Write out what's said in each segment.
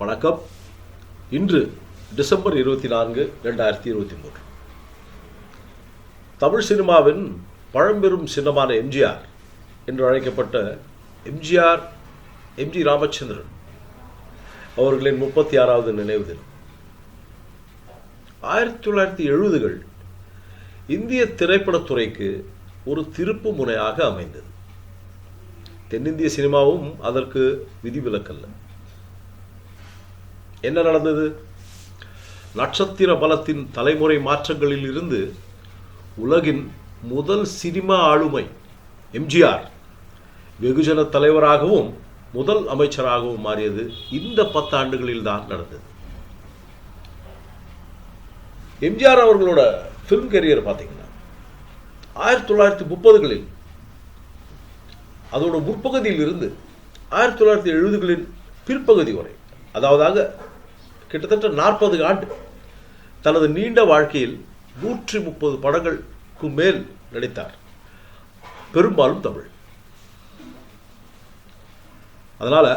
வணக்கம். இன்று டிசம்பர் இருபத்தி நான்கு ரெண்டாயிரத்தி இருபத்தி மூன்று. தமிழ் சினிமாவின் பழம்பெரும் சின்னமான எம்ஜிஆர் என்று அழைக்கப்பட்ட எம்ஜிஆர் எம்ஜி ராமச்சந்திரன் அவர்களின் முப்பத்தி ஆறாவது நினைவு தினம். ஆயிரத்தி தொள்ளாயிரத்தி எழுபதுகள் இந்திய திரைப்படத்துறைக்கு ஒரு திருப்பு முனையாக அமைந்தது. தென்னிந்திய சினிமாவும் அதற்கு விதிவிலக்கல்ல. என்ன நடந்தது? நட்சத்திர பலத்தின் தலைமுறை மாற்றங்களில் இருந்து உலகின் முதல் சினிமா ஆளுமை எம்ஜிஆர் வெகுஜன தலைவராகவும் முதல் அமைச்சராகவும் மாறியது இந்த பத்தாண்டுகளில் தான் நடந்தது. எம்ஜிஆர் அவர்களோட ஃபிலிம் கெரியர் பார்த்தீங்கன்னா ஆயிரத்தி தொள்ளாயிரத்தி முப்பதுகளில் அதோட முற்பகுதியில் இருந்து ஆயிரத்தி தொள்ளாயிரத்தி எழுபதுகளின் பிற்பகுதி வரை அதாவதாக கிட்டத்தட்ட நாற்பது ஆண்டு தனது நீண்ட வாழ்க்கையில் நூற்றி முப்பது படங்களுக்கு மேல் நடித்தார். பெரும்பாலும் தமிழ். அதனால்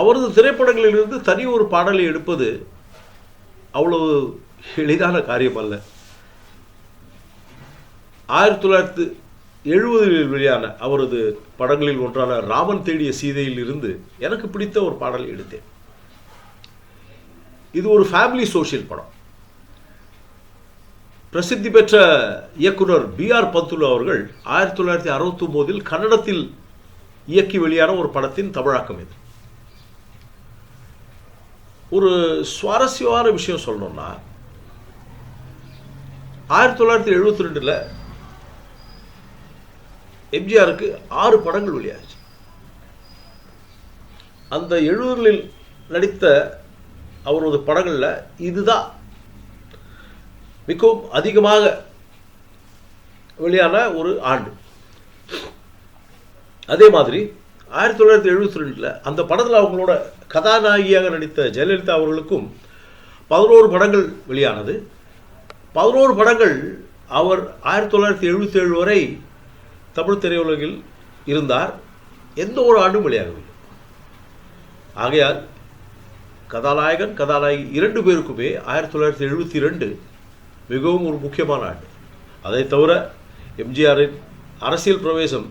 அவரது திரைப்படங்களிலிருந்து தனி ஒரு பாடலை எடுப்பது அவ்வளவு எளிதான காரியம் அல்ல ஆயிரத்தி தொள்ளாயிரத்து எழுபதுகளில் வெளியான அவரது படங்களில் ஒன்றான ராமன் தேடிய சீதையில் இருந்து எனக்கு பிடித்த ஒரு பாடலை எடுத்தேன். இது ஒரு ஃபேமிலி சோஷியல் படம். பிரசித்தி பெற்ற இயக்குனர் பி ஆர் பந்துலு அவர்கள் ஆயிரத்தி தொள்ளாயிரத்தி அறுபத்தி ஒம்போதில் கன்னடத்தில் இயக்கி வெளியான ஒரு படத்தின் தமிழாக்கம் இது. ஒரு சுவாரஸ்யமான விஷயம் சொல்லணும்னா ஆயிரத்தி தொள்ளாயிரத்தி எழுபத்தி ரெண்டில் எம்ஜிஆருக்கு ஆறு படங்கள் வெளியாச்சு. அந்த எழுபதுகளில் நடித்த அவரது படங்களில் இதுதான். மிகவும் அதிகமாக வெளியான ஒரு ஆண்டு. அதே மாதிரி ஆயிரத்தி தொள்ளாயிரத்தி எழுபத்தி ரெண்டில் அந்த படத்தில் அவங்களோட கதாநாயகியாக நடித்த ஜெயலலிதா அவர்களுக்கும் பதினோரு படங்கள் வெளியானது. பதினோரு படங்கள் அவர் ஆயிரத்தி தொள்ளாயிரத்தி எழுபத்தி ஏழு வரை தமிழ் திரையுலகில் இருந்தார். எந்த ஒரு ஆண்டும் வெளியாகவில்லை. ஆகையால் கதாநாயகன் கதாநாயகி இரண்டு பேருக்குமே ஆயிரத்தி தொள்ளாயிரத்தி எழுபத்தி ரெண்டு மிகவும் ஒரு முக்கியமான ஆண்டு. அதை தவிர எம்ஜிஆரின் அரசியல் பிரவேசம்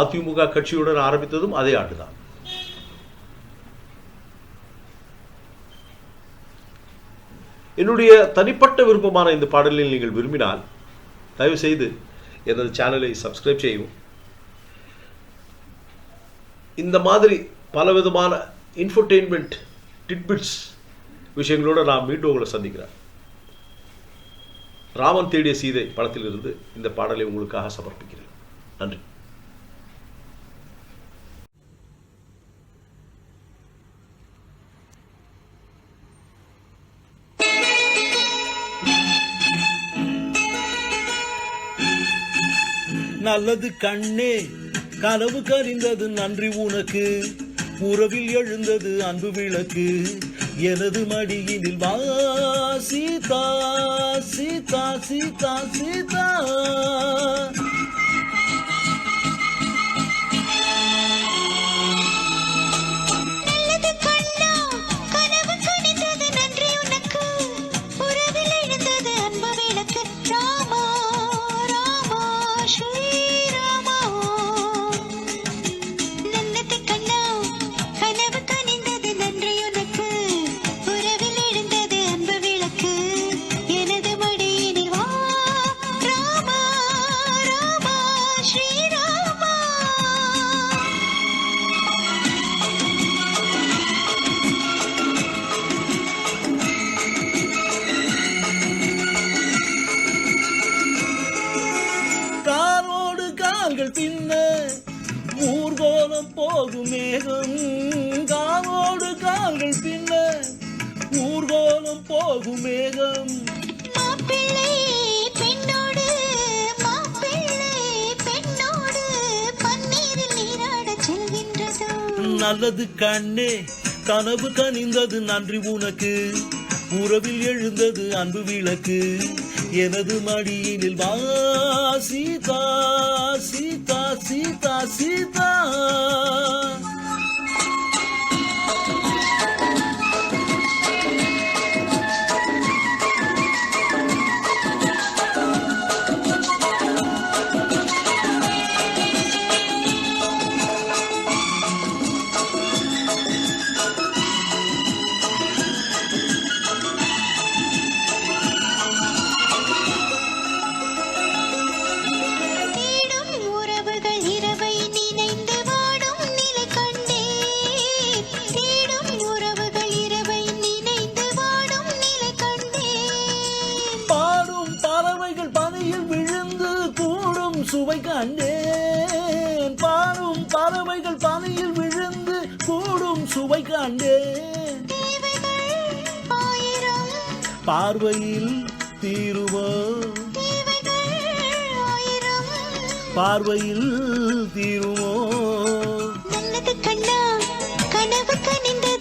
அதிமுக கட்சியுடன் ஆரம்பித்ததும் அதே ஆண்டுதான். என்னுடைய தனிப்பட்ட விருப்பமான இந்த பாடலில் நீங்கள் விரும்பினால் தயவு செய்து எனது சேனலை சப்ஸ்கிரைப் செய்யவும். இந்த மாதிரி பலவிதமான இன்ஃபர்டெயின்மெண்ட் டிட்பிட்ஸ் விஷயங்களோடு நான் மீண்டும் உங்களை சந்திக்கிறேன் ராமன் தேடிய சீதை படத்திலிருந்து இந்த பாடலை உங்களுக்காக சமர்ப்பிக்கிறேன். நன்றி. நல்லது கண்ணே கனவு கரிந்தது நன்றி உனக்கு. புறவில் எழுந்தது அன்பு விளக்கு. எனது மடியினில் வா சீதா சீதா சீதா சீதா. செல்கின்றதோ. நல்லது கண்ணே கனவு கனிந்தது நன்றி உனக்கு. உறவில் எழுந்தது அன்பு விளக்கு. எனது மடியினில் வா சீதா சீதா சீதா சீதா. காண்டேன். பாடும் பறவைகள் பாதையில் விழுந்து கூடும் சுவை காண்டேன். பார்வையில் தீருவோ? பார்வையில் தீருவோ? கண்ணா கனவு கனிந்தது.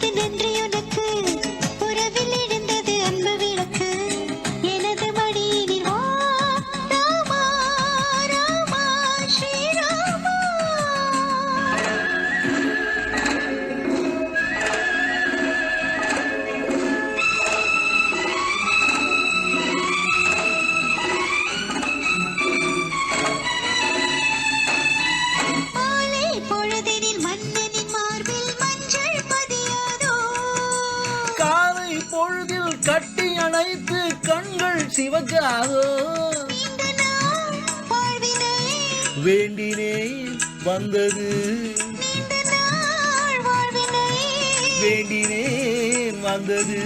வாழ்வினை வேண்டினேன் வந்தது. வேண்டினேன் வந்தது.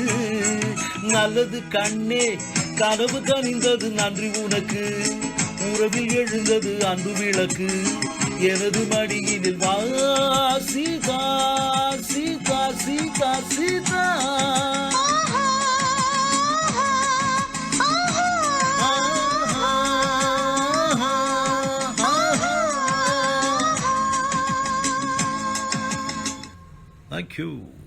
நல்லது கண்ணே கனவு கனிந்தது நன்றி உனக்கு. உறவில் எழுந்தது அன்பு விளக்கு. எனது மடியினில் வா சீதா சீதா சீதா சீதா. You.